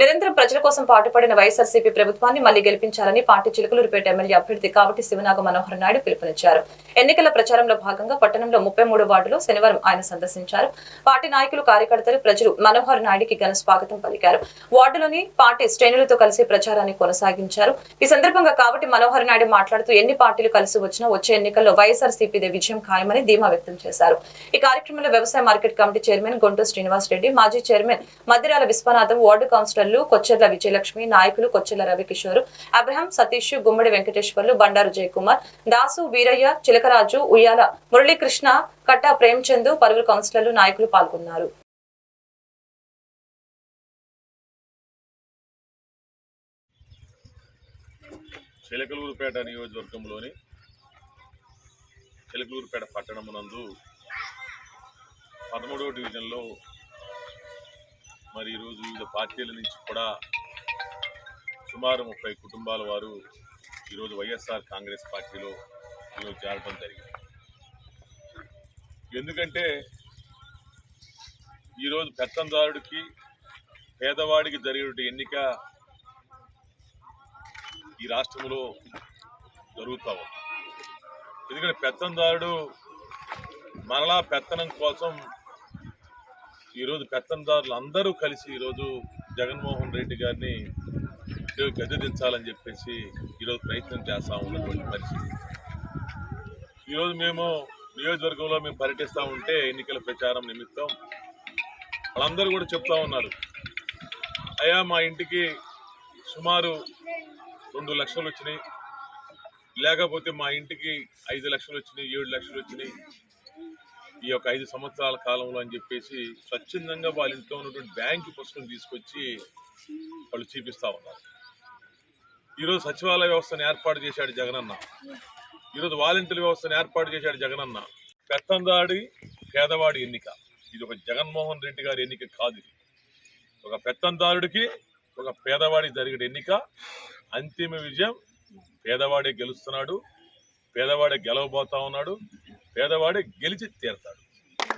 నిరంతరం ప్రజల కోసం పాటుపడిన వైఎస్ఆర్సీపీ ప్రభుత్వాన్ని మళ్ళీ గెలిపించాలని పార్టీ చిలుకలూరుపేట ఎమ్మెల్యే అభ్యర్థి కావటి శివనాగ మనోహర్ నాయుడు పిలుపునిచ్చారు. ఎన్నికల ప్రచారంలో భాగంగా పట్టణంలో ముప్పై మూడు వార్డులో శనివారం ఆయన సందర్శించారు. పార్టీ నాయకులు కార్యకర్తలు ప్రజలు మనోహర్ నాయుడికి ఘన స్వాగతం పలికారు. వార్డులోని పార్టీ శ్రేణులతో కలిసి ప్రచారాన్ని కొనసాగించారు. ఈ సందర్భంగా కావటి మనోహర్ నాయుడు మాట్లాడుతూ ఎన్ని పార్టీలు కలిసి వచ్చినా వచ్చే ఎన్నికల్లో వైఎస్ఆర్సీపీదే విజయం ఖాయమని ధీమా వ్యక్తం చేశారు. ఈ కార్యక్రమంలో వ్యవసాయ market committee chairman Guntur Srinivas Reddy మాజీ chairman Maddirala Viswanatham ward councillor కౌన్సిలర్లు కొచ్చెర్ల విజయలక్ష్మి నాయకులు కొచ్చెర్ల రవికిషోర్ అబ్రహం సతీష్ గుమ్మడి వెంకటేశ్వర్లు బండారు జయకుమార్ దాసు వీరయ్య చిలకరాజు ఉయ్యాల మురళీకృష్ణ కట్టా ప్రేమచందు పలువురు కౌన్సిలర్లు నాయకులు పాల్గొన్నారు. చిలకలూరుపేట నియోజకవర్గంలోని చిలకలూరుపేట పట్టణమునందు పదమూడవ డివిజన్లో మరి ఈరోజు వివిధ పార్టీల నుంచి కూడా సుమారు ముప్పై కుటుంబాల వారు ఈరోజు వైఎస్ఆర్ కాంగ్రెస్ పార్టీలో ఈరోజు చేరడం జరిగింది. ఎందుకంటే ఈరోజు పెత్తందారుడికి పేదవాడికి జరిగే ఎన్నిక ఈ రాష్ట్రంలో జరుగుతూ ఉంది. ఎందుకంటే పెత్తందారుడు మరలా పెత్తనం కోసం ఈరోజు పెత్తందారులు అందరూ కలిసి ఈరోజు జగన్మోహన్ రెడ్డి గారిని ఈరోజు గద్దెదించాలని చెప్పేసి ఈరోజు ప్రయత్నం చేస్తూ ఉన్నటువంటి పరిస్థితి. ఈరోజు మేము నియోజకవర్గంలో మేము పర్యటిస్తూ ఉంటే ఎన్నికల ప్రచారం నిమిత్తం వాళ్ళందరూ కూడా చెప్తా ఉన్నారు. అయ్యా మా ఇంటికి సుమారు రెండు లక్షలు వచ్చినాయి లేకపోతే మా ఇంటికి ఐదు లక్షలు వచ్చినాయి ఏడు లక్షలు వచ్చినాయి ఈ యొక్క ఐదు సంవత్సరాల కాలంలో అని చెప్పేసి స్వచ్ఛందంగా వాళ్ళ ఇంట్లో ఉన్నటువంటి బ్యాంకు పుస్తకం తీసుకొచ్చి వాళ్ళు చూపిస్తా ఉన్నారు. ఈరోజు సచివాలయ వ్యవస్థను ఏర్పాటు చేశాడు జగనన్న. ఈరోజు వాలంటీర్ వ్యవస్థను ఏర్పాటు చేశాడు జగనన్న. పెత్తందాడి పేదవాడి ఎన్నిక. ఇది ఒక జగన్మోహన్ రెడ్డి గారి ఎన్నిక కాదు ఒక పెత్తందారుడికి ఒక పేదవాడికి జరిగిన ఎన్నిక. అంతిమ విజయం పేదవాడే గెలుస్తున్నాడు. పేదవాడే గెలవబోతా ఉన్నాడు. పేదవాడే గెలిచి తీరతాడు.